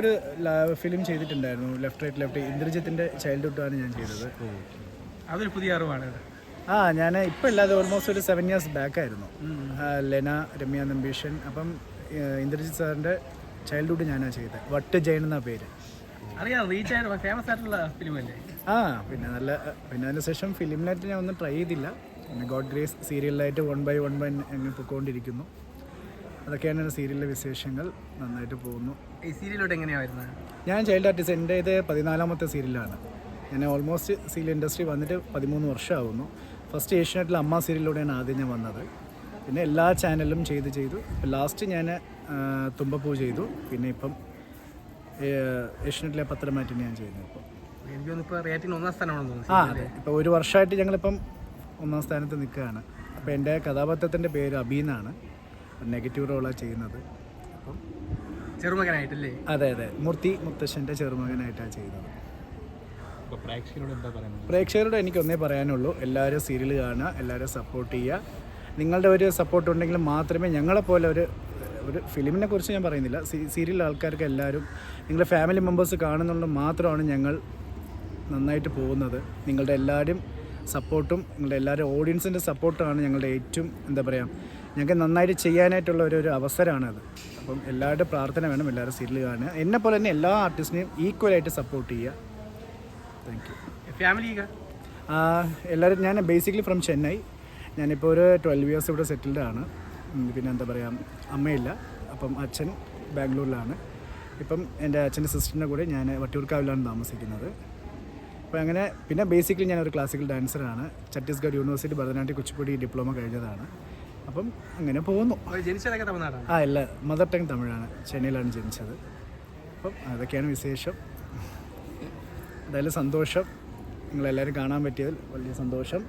ഒരു ഫിലിം ചെയ്തിട്ടുണ്ടായിരുന്നു. Left right left ഇന്ദ്രജിത്തിന്റെ ചൈൽഡ്ഹുഡാണ് ഞാൻ ചെയ്തത്. അതൊരു പുതിയ അറിവാണ് ആ ഞാൻ ഇപ്പം ഇല്ലാതെ ഓൾമോസ്റ്റ് ഒരു സെവൻ ഇയേഴ്സ് ബാക്ക് ആയിരുന്നു. ലെന രമ്യ നമ്പീഷൻ. അപ്പം ഇന്ദ്രജിത് സാറിന്റെ ചൈൽഡ്ഹുഡ് ഞാനാണ് ചെയ്തത്. വട്ട് ജയൻ എന്ന പേര്. ഫേമസ് ആയിട്ടുള്ള ആ പിന്നെ നല്ല പിന്നെ അതിന് ശേഷം ഫിലിമിനായിട്ട് ഞാൻ ഒന്നും ട്രൈ ചെയ്തില്ല. പിന്നെ ഗോഡ് ഗ്രേസ് സീരിയലായിട്ട് വൺ ബൈ വൺ ബൈ അങ്ങ് പൊയ്ക്കൊണ്ടിരിക്കുന്നു അതൊക്കെയാണ് എന്റെ സീരിയലിലെ വിശേഷങ്ങൾ. നന്നായിട്ട് പോകുന്നു. ഈ സീരിയലോട്ട് എങ്ങനെയായിരുന്നു ഞാൻ ചൈൽഡ് ആർട്ടിസ്റ്റ് എന്റെ ഇത് പതിനാലാമത്തെ സീരിയലാണ്. ഞാൻ ഓൾമോസ്റ്റ് സീരിയൽ ഇൻഡസ്ട്രി വന്നിട്ട് പതിമൂന്ന് വർഷമാകുന്നു ഫസ്റ്റ് ഏഷ്യനെറ്റിൽ അമ്മ സീരിയലിലൂടെയാണ് ആദ്യം ഞാൻ വന്നത്. പിന്നെ എല്ലാ ചാനലും ചെയ്ത് ചെയ്തു. ലാസ്റ്റ് ഞാൻ തുമ്പപ്പൂ ചെയ്തു. പിന്നെ ഇപ്പം ഏഷ്യനെറ്റിലെ പത്രമായിട്ട് ഞാൻ ചെയ്യുന്നു ഇപ്പോൾ ആ അതെ. ഇപ്പോൾ ഒരു വർഷമായിട്ട് ഞങ്ങളിപ്പം ഒന്നാം സ്ഥാനത്ത് നിൽക്കുകയാണ്. അപ്പോൾ എന്റെ കഥാപാത്രത്തിന്റെ പേര് അബീന്നാണ് നെഗറ്റീവ് റോളാണ് ചെയ്യുന്നത്. അപ്പം ചെറുമകനായിട്ടല്ലേ? അതെ അതെ. മൂർത്തി മുത്തശ്ശന്റെ ചെറുമകനായിട്ടാണ് ചെയ്യുന്നത്. അപ്പോൾ പ്രേക്ഷകരോട് എന്താ പറയുന്നത്? പ്രേക്ഷകരോട് എനിക്ക് ഒന്നേ പറയാനുള്ളൂ. എല്ലാവരും സീരിയൽ കാണുക എല്ലാവരും സപ്പോർട്ട് ചെയ്യുക. നിങ്ങളുടെ ഒരു സപ്പോർട്ട് ഉണ്ടെങ്കിൽ മാത്രമേ ഞങ്ങളെപ്പോലെ ഒരു ഒരു ഫിലിമിനെ കുറിച്ച് ഞാൻ പറയുന്നില്ല. സീരിയൽ ആൾക്കാർക്ക് എല്ലാവരും നിങ്ങളുടെ ഫാമിലി മെമ്പേഴ്സ് കാണുന്നുണ്ട് മാത്രമാണ് ഞങ്ങൾ നന്നായിട്ട് പോകുന്നത്. നിങ്ങളുടെ എല്ലാവരും സപ്പോർട്ടും നിങ്ങളുടെ എല്ലാവരും ഓഡിയൻസിന്റെ സപ്പോർട്ടാണ് ഞങ്ങളുടെ ഏറ്റവും എന്താ പറയുക ഞങ്ങൾക്ക് നന്നായിട്ട് ചെയ്യാനായിട്ടുള്ള ഒരു ഒരു അവസരമാണത്. അപ്പം എല്ലാവരുടെ പ്രാർത്ഥന വേണം എല്ലാവരും സീരിയൽ കാണുക. എന്നെ പോലെ തന്നെ എല്ലാ ആർട്ടിസ്റ്റിനെയും ഈക്വലായിട്ട് സപ്പോർട്ട് ചെയ്യുക. താങ്ക് യു ഫാമിലി എല്ലാവരും ഞാൻ ബേസിക്കലി ഫ്രം ചെന്നൈ ഞാനിപ്പോൾ ഒരു ട്വൽവ് ഇയേഴ്സ് ഇവിടെ സെറ്റിൽഡ് ആണ്. പിന്നെ എന്താ പറയുക അമ്മയില്ല. അപ്പം അച്ഛൻ ബാംഗ്ലൂരിലാണ്. ഇപ്പം എന്റെ അച്ഛന്റെ സിസ്റ്ററിന്റെ കൂടെ ഞാൻ വട്ടിയൂർക്കാവിലാണ് താമസിക്കുന്നത്. അപ്പോൾ അങ്ങനെ പിന്നെ ബേസിക്കലി ഞാനൊരു ക്ലാസിക്കൽ ഡാൻസറാണ് ഛത്തീസ്ഗഡ് യൂണിവേഴ്സിറ്റി ഭരതനാട്യം കുച്ചിപ്പുടി ഡിപ്ലോമ കഴിഞ്ഞതാണ്. അപ്പം അങ്ങനെ പോകുന്നു. ജനിച്ചതൊക്കെ തമിഴ്നാടാണ്? ആ ഇല്ല മദർ ടങ് തമിഴാണ്. ചെന്നൈയിലാണ് ജനിച്ചത്. അപ്പം അതൊക്കെയാണ് വിശേഷം. എന്തായാലും സന്തോഷം. നിങ്ങളെല്ലാവരും കാണാൻ പറ്റിയതിൽ വലിയ സന്തോഷം.